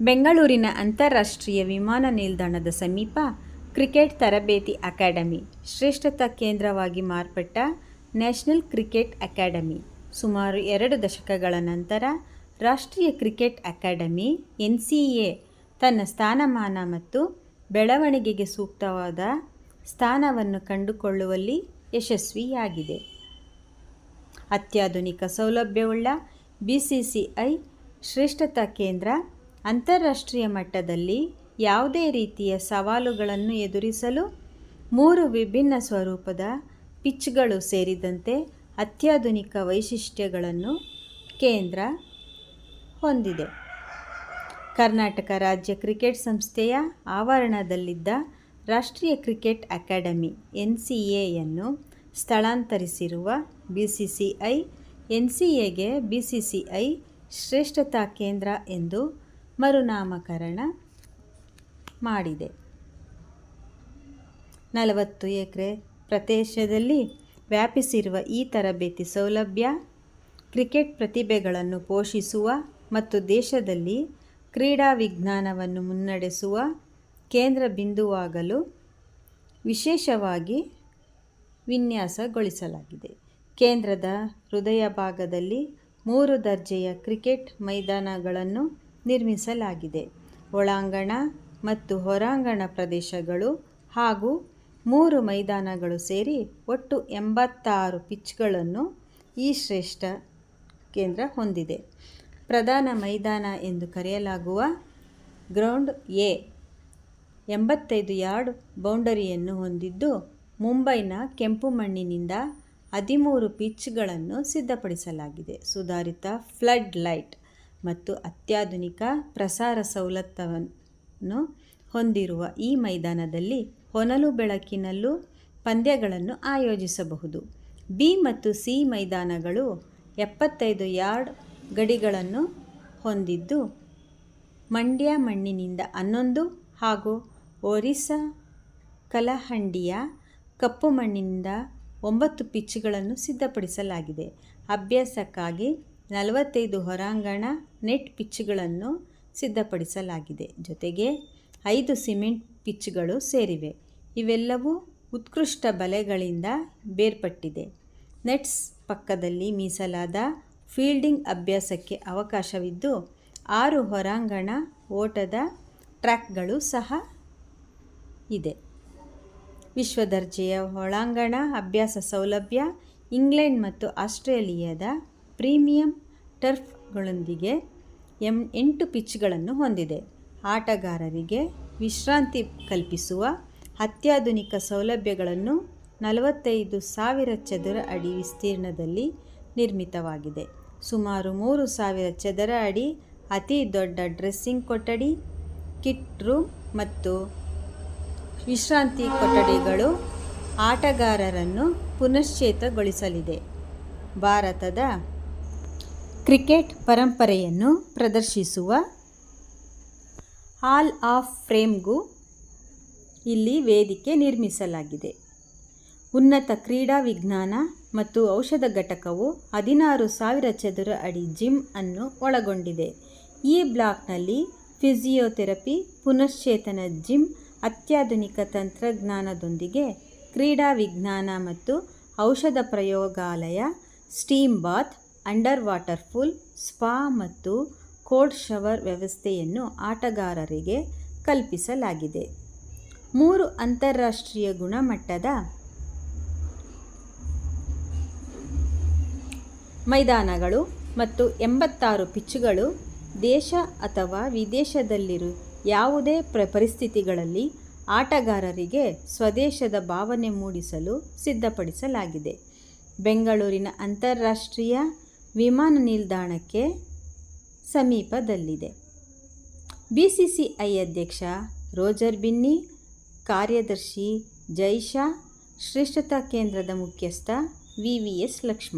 ಬೆಂಗಳೂರಿನ ಅಂತಾರಾಷ್ಟ್ರೀಯ ವಿಮಾನ ನಿಲ್ದಾಣದ ಸಮೀಪ ಕ್ರಿಕೆಟ್ ತರಬೇತಿ ಅಕಾಡೆಮಿ ಶ್ರೇಷ್ಠತಾ ಕೇಂದ್ರವಾಗಿ ಮಾರ್ಪಟ್ಟ ನ್ಯಾಷನಲ್ ಕ್ರಿಕೆಟ್ ಅಕಾಡೆಮಿ. ಸುಮಾರು ಎರಡು ದಶಕಗಳ ನಂತರ ರಾಷ್ಟ್ರೀಯ cricket academy N C A ತನ್ನ ಸ್ಥಾನಮಾನ ಮತ್ತು ಬೆಳವಣಿಗೆಗೆ ಸೂಕ್ತವಾದ ಸ್ಥಾನವನ್ನು ಕಂಡುಕೊಳ್ಳುವಲ್ಲಿ ಯಶಸ್ವಿಯಾಗಿದೆ. ಅತ್ಯಾಧುನಿಕ ಸೌಲಭ್ಯವುಳ್ಳ ಬಿ ಸಿ ಸಿ ಐ ಶ್ರೇಷ್ಠತಾ ಕೇಂದ್ರ ಅಂತಾರಾಷ್ಟ್ರೀಯ ಮಟ್ಟದಲ್ಲಿ ಯಾವುದೇ ರೀತಿಯ ಸವಾಲುಗಳನ್ನು ಎದುರಿಸಲು ಮೂರು ವಿಭಿನ್ನ ಸ್ವರೂಪದ ಪಿಚ್ಗಳು ಸೇರಿದಂತೆ ಅತ್ಯಾಧುನಿಕ ವೈಶಿಷ್ಟ್ಯಗಳನ್ನು ಕೇಂದ್ರ ಹೊಂದಿದೆ. ಕರ್ನಾಟಕ ರಾಜ್ಯ ಕ್ರಿಕೆಟ್ ಸಂಸ್ಥೆಯ ಆವರಣದಲ್ಲಿದ್ದ ರಾಷ್ಟ್ರೀಯ ಕ್ರಿಕೆಟ್ ಅಕಾಡೆಮಿ ಎನ್ ಸಿ ಎಯನ್ನು ಸ್ಥಳಾಂತರಿಸಿರುವ B C C I N C ಎಗೆ ಬಿ ಸಿ ಸಿ ಐ ಶ್ರೇಷ್ಠತಾ ಕೇಂದ್ರ ಎಂದು ಮರುನಾಮಕರಣ ಮಾಡಿದೆ. ನಲವತ್ತು ಎಕರೆ ಪ್ರದೇಶದಲ್ಲಿ ವ್ಯಾಪಿಸಿರುವ ಈ ತರಬೇತಿ ಸೌಲಭ್ಯ, ಕ್ರಿಕೆಟ್ ಪ್ರತಿಭೆಗಳನ್ನು ಪೋಷಿಸುವ ಮತ್ತು ದೇಶದಲ್ಲಿ ಕ್ರೀಡಾ ವಿಜ್ಞಾನವನ್ನು ಮುನ್ನಡೆಸುವ ಕೇಂದ್ರ ಬಿಂದುವಾಗಲು ವಿಶೇಷವಾಗಿ ವಿನ್ಯಾಸಗೊಳಿಸಲಾಗಿದೆ. ಕೇಂದ್ರದ ಹೃದಯ ಭಾಗದಲ್ಲಿ ಮೂರು ದರ್ಜೆಯ ಕ್ರಿಕೆಟ್ ಮೈದಾನಗಳನ್ನು ನಿರ್ಮಿಸಲಾಗಿದೆ. ಒಳಾಂಗಣ ಮತ್ತು ಹೊರಾಂಗಣ ಪ್ರದೇಶಗಳು ಹಾಗೂ ಮೂರು ಮೈದಾನಗಳು ಸೇರಿ ಒಟ್ಟು ಎಂಬತ್ತಾರು ಪಿಚ್ಗಳನ್ನು ಈ ಶ್ರೇಷ್ಠ ಕೇಂದ್ರ ಹೊಂದಿದೆ. ಪ್ರಧಾನ ಮೈದಾನ ಎಂದು ಕರೆಯಲಾಗುವ ಗ್ರೌಂಡ್ ಎ ಎಂಬತ್ತೈದು ಯಾರ್ಡ್ ಬೌಂಡರಿಯನ್ನು ಹೊಂದಿದ್ದು, ಮುಂಬೈನ ಕೆಂಪು ಮಣ್ಣಿನಿಂದ ಹದಿಮೂರು ಪಿಚ್ಗಳನ್ನು ಸಿದ್ಧಪಡಿಸಲಾಗಿದೆ. ಸುಧಾರಿತ ಫ್ಲಡ್ ಲೈಟ್ ಮತ್ತು ಅತ್ಯಾಧುನಿಕ ಪ್ರಸಾರ ಸೌಲತ್ತವನ್ನು ಹೊಂದಿರುವ ಈ ಮೈದಾನದಲ್ಲಿ ಹೊನಲು ಬೆಳಕಿನಲ್ಲೂ ಪಂದ್ಯಗಳನ್ನು ಆಯೋಜಿಸಬಹುದು. ಬಿ ಮತ್ತು ಸಿ ಮೈದಾನಗಳು ಎಪ್ಪತ್ತೈದು ಯಾರ್ಡ್ ಗಡಿಗಳನ್ನು ಹೊಂದಿದ್ದು, ಮಂಡ್ಯ ಮಣ್ಣಿನಿಂದ ಹನ್ನೊಂದು ಹಾಗೂ ಒರಿಸ್ಸಾ ಕಲಹಂಡಿಯ ಕಪ್ಪು ಮಣ್ಣಿನಿಂದ ಒಂಬತ್ತು ಪಿಚ್ಗಳನ್ನು ಸಿದ್ಧಪಡಿಸಲಾಗಿದೆ. ಅಭ್ಯಾಸಕ್ಕಾಗಿ ನಲವತ್ತೈದು ಹೊರಾಂಗಣ ನೆಟ್ ಪಿಚ್ಗಳನ್ನು ಸಿದ್ಧಪಡಿಸಲಾಗಿದೆ. ಜೊತೆಗೆ ಐದು ಸಿಮೆಂಟ್ ಪಿಚ್ಗಳು ಸೇರಿವೆ. ಇವೆಲ್ಲವೂ ಉತ್ಕೃಷ್ಟ ಬಲೆಗಳಿಂದ ಬೇರ್ಪಟ್ಟಿದೆ. ನೆಟ್ಸ್ ಪಕ್ಕದಲ್ಲಿ ಮೀಸಲಾದ ಫೀಲ್ಡಿಂಗ್ ಅಭ್ಯಾಸಕ್ಕೆ ಅವಕಾಶವಿದ್ದು, ಆರು ಹೊರಾಂಗಣ ಓಟದ ಟ್ರ್ಯಾಕ್ಗಳು ಸಹ ಇದೆ. ವಿಶ್ವದರ್ಜೆಯ ಒಳಾಂಗಣ ಅಭ್ಯಾಸ ಸೌಲಭ್ಯ ಇಂಗ್ಲೆಂಡ್ ಮತ್ತು ಆಸ್ಟ್ರೇಲಿಯಾದ ಪ್ರೀಮಿಯಂ ಟರ್ಫ್ಗಳೊಂದಿಗೆ ಎಂ ಎಂಟು ಪಿಚ್ಗಳನ್ನು ಹೊಂದಿದೆ. ಆಟಗಾರರಿಗೆ ವಿಶ್ರಾಂತಿ ಕಲ್ಪಿಸುವ ಅತ್ಯಾಧುನಿಕ ಸೌಲಭ್ಯಗಳನ್ನು ನಲವತ್ತೈದು ಸಾವಿರ ಚದರ ಅಡಿ ವಿಸ್ತೀರ್ಣದಲ್ಲಿ ನಿರ್ಮಿತವಾಗಿದೆ. ಸುಮಾರು ಮೂರು ಸಾವಿರ ಚದರ ಅಡಿ ಅತಿ ದೊಡ್ಡ ಡ್ರೆಸ್ಸಿಂಗ್ ಕೊಠಡಿ, ಕಿಟ್ ರೂಮ್ ಮತ್ತು ವಿಶ್ರಾಂತಿ ಕೊಠಡಿಗಳು ಆಟಗಾರರನ್ನು ಪುನಶ್ಚೇತಗೊಳಿಸಲಿದೆ. ಭಾರತದ ಕ್ರಿಕೆಟ್ ಪರಂಪರೆಯನ್ನು ಪ್ರದರ್ಶಿಸುವ ಹಾಲ್ ಆಫ್ ಫ್ರೇಮ್ಗೂ ಇಲ್ಲಿ ವೇದಿಕೆ ನಿರ್ಮಿಸಲಾಗಿದೆ. ಉನ್ನತ ಕ್ರೀಡಾ ವಿಜ್ಞಾನ ಮತ್ತು ಔಷಧ ಘಟಕವು ಹದಿನಾರು ಸಾವಿರ ಚದುರ ಅಡಿ ಜಿಮ್ ಅನ್ನು ಒಳಗೊಂಡಿದೆ. ಈ ಬ್ಲಾಕ್ನಲ್ಲಿ ಫಿಸಿಯೋಥೆರಪಿ, ಪುನಶ್ಚೇತನ ಜಿಮ್, ಅತ್ಯಾಧುನಿಕ ತಂತ್ರಜ್ಞಾನದೊಂದಿಗೆ ಕ್ರೀಡಾ ವಿಜ್ಞಾನ ಮತ್ತು ಔಷಧ ಪ್ರಯೋಗಾಲಯ, steam bath under water pool, spa ಮತ್ತು ಕೋಲ್ಡ್ ಶವರ್ ವ್ಯವಸ್ಥೆಯನ್ನು ಆಟಗಾರರಿಗೆ ಕಲ್ಪಿಸಲಾಗಿದೆ. ಮೂರು ಅಂತಾರಾಷ್ಟ್ರೀಯ ಗುಣಮಟ್ಟದ ಮೈದಾನಗಳು ಮತ್ತು ಎಂಬತ್ತಾರು ಪಿಚ್ಗಳು ದೇಶ ಅಥವಾ ವಿದೇಶದಲ್ಲಿರು ಯಾವುದೇ ಪ್ರ, ಪರಿಸ್ಥಿತಿಗಳಲ್ಲಿ ಆಟಗಾರರಿಗೆ ಸ್ವದೇಶದ ಭಾವನೆ ಮೂಡಿಸಲು ಸಿದ್ಧಪಡಿಸಲಾಗಿದೆ. ಬೆಂಗಳೂರಿನ ಅಂತಾರಾಷ್ಟ್ರೀಯ ವಿಮಾನ ನಿಲ್ದಾಣಕ್ಕೆ ಸಮೀಪದಲ್ಲಿದೆ. ಬಿ ಸಿ ಐ ಅಧ್ಯಕ್ಷ ರೋಜರ್ ಬಿನ್ನಿ, ಕಾರ್ಯದರ್ಶಿ ಜೈಶಾ ಶ್ರೇಷ್ಠತಾ ಕೇಂದ್ರದ ಮುಖ್ಯಸ್ಥ ವಿ ವಿ ಎಸ್ ಲಕ್ಷ್ಮಣ್.